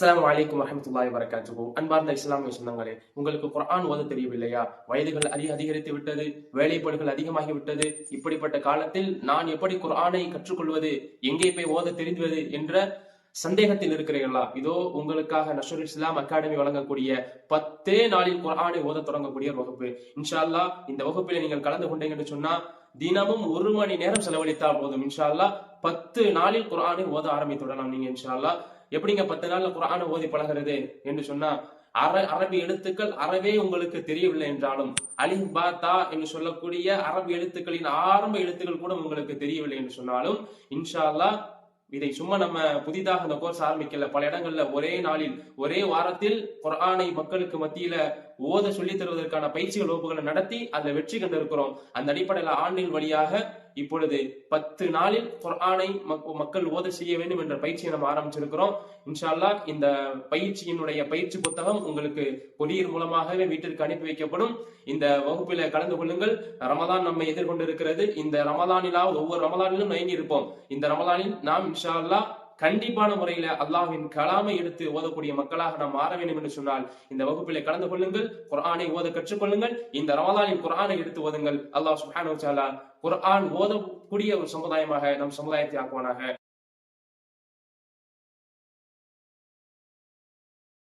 அஸ்லாம் அலைக்கும் வரஹ்மத்துல்லாஹி வரகாத்துஹு அன்பார்ந்த இஸ்லாமிய சொந்தங்களே உங்களுக்கு குரான் ஓத தெரியவில்லையா? வயதுகள் அதிக அதிகரித்து விட்டது வேலைப்பாடுகள் அதிகமாகி விட்டது இப்படிப்பட்ட காலத்தில் நான் எப்படி குரானை கற்றுக்கொள்வது எங்கே போய் ஓத தெரிந்துவது என்ற சந்தேகத்தில் இருக்கிறீர்களா? இதோ உங்களுக்காக நஷர் இஸ்லாம் அகாடமி வழங்கக்கூடிய பத்தே நாளில் குரானை ஓத தொடங்கக்கூடிய ஒரு வகுப்பு. இன்ஷா அல்லாஹ் இந்த வகுப்பில் நீங்கள் கலந்து கொண்டீங்க என்று சொன்னா தினமும் ஒரு மணி நேரம் செலவழித்தால் போதும். இன்ஷா அல்லாஹ் பத்து நாளில் குரானை ஓத ஆரம்பித்துடலாம் நீங்க இன்ஷால்லா எப்படிங்க பத்து நாள்ல குரான ஓதி பழகிறது என்று சொன்னா அர அரபி எழுத்துக்கள் அறவே உங்களுக்கு தெரியவில்லை என்றாலும் அலிஹ் பாத்தா என்று சொல்லக்கூடிய அரபி எழுத்துக்களின் ஆரம்ப எழுத்துக்கள் கூட உங்களுக்கு தெரியவில்லை என்று சொன்னாலும் இன்ஷா அல்லாஹ் இதை சும்மா நம்ம புதிதாக அந்த கோர்ஸ் ஆரம்பிக்கல. பல இடங்கள்ல ஒரே நாளில் ஒரே வாரத்தில் குரானை மக்களுக்கு மத்தியில ஓத சொல்லி தருவதற்கான பயிற்சிகள் வகுப்புகளை நடத்தி அதுல வெற்றி கண்டிருக்கிறோம். அந்த அடிப்படையில ஆன்லைன் வழியாக இப்பொழுது பத்து நாளில் குரானை மக்கள் ஓத செய்ய வேண்டும் என்ற பயிற்சியை நம்ம ஆரம்பிச்சிருக்கிறோம். இன்ஷால்லா இந்த பயிற்சியினுடைய பயிற்சி புத்தகம் உங்களுக்கு கொரியர் மூலமாகவே வீட்டிற்கு அனுப்பி வைக்கப்படும். இந்த வகுப்பில கலந்து கொள்ளுங்கள். ரமதான் நம்மை எதிர்கொண்டிருக்கிறது. இந்த ரமதானிலாவது ஒவ்வொரு ரமதானிலும் நயங்கி இருப்போம். இந்த ரமதானில் நாம் இன்ஷா அல்லாஹ் கண்டிப்பான முறையில அல்லாஹின் கலாமை எடுத்து ஓதக்கூடிய மக்களாக நாம் மாற வேண்டும் என்று சொன்னால் இந்த வகுப்பிலே கலந்து கொள்ளுங்கள் குரானை ஓத கற்றுக்கொள்ளுங்கள் இந்த ரமதானின் குரானை எடுத்து ஓதுங்கள். அல்லாஹ் சுஹானு குரான் குர்ஆன் ஓதக்கூடிய ஒரு சமுதாயமாக நம் சமுதாயத்தை ஆக்குவானாக.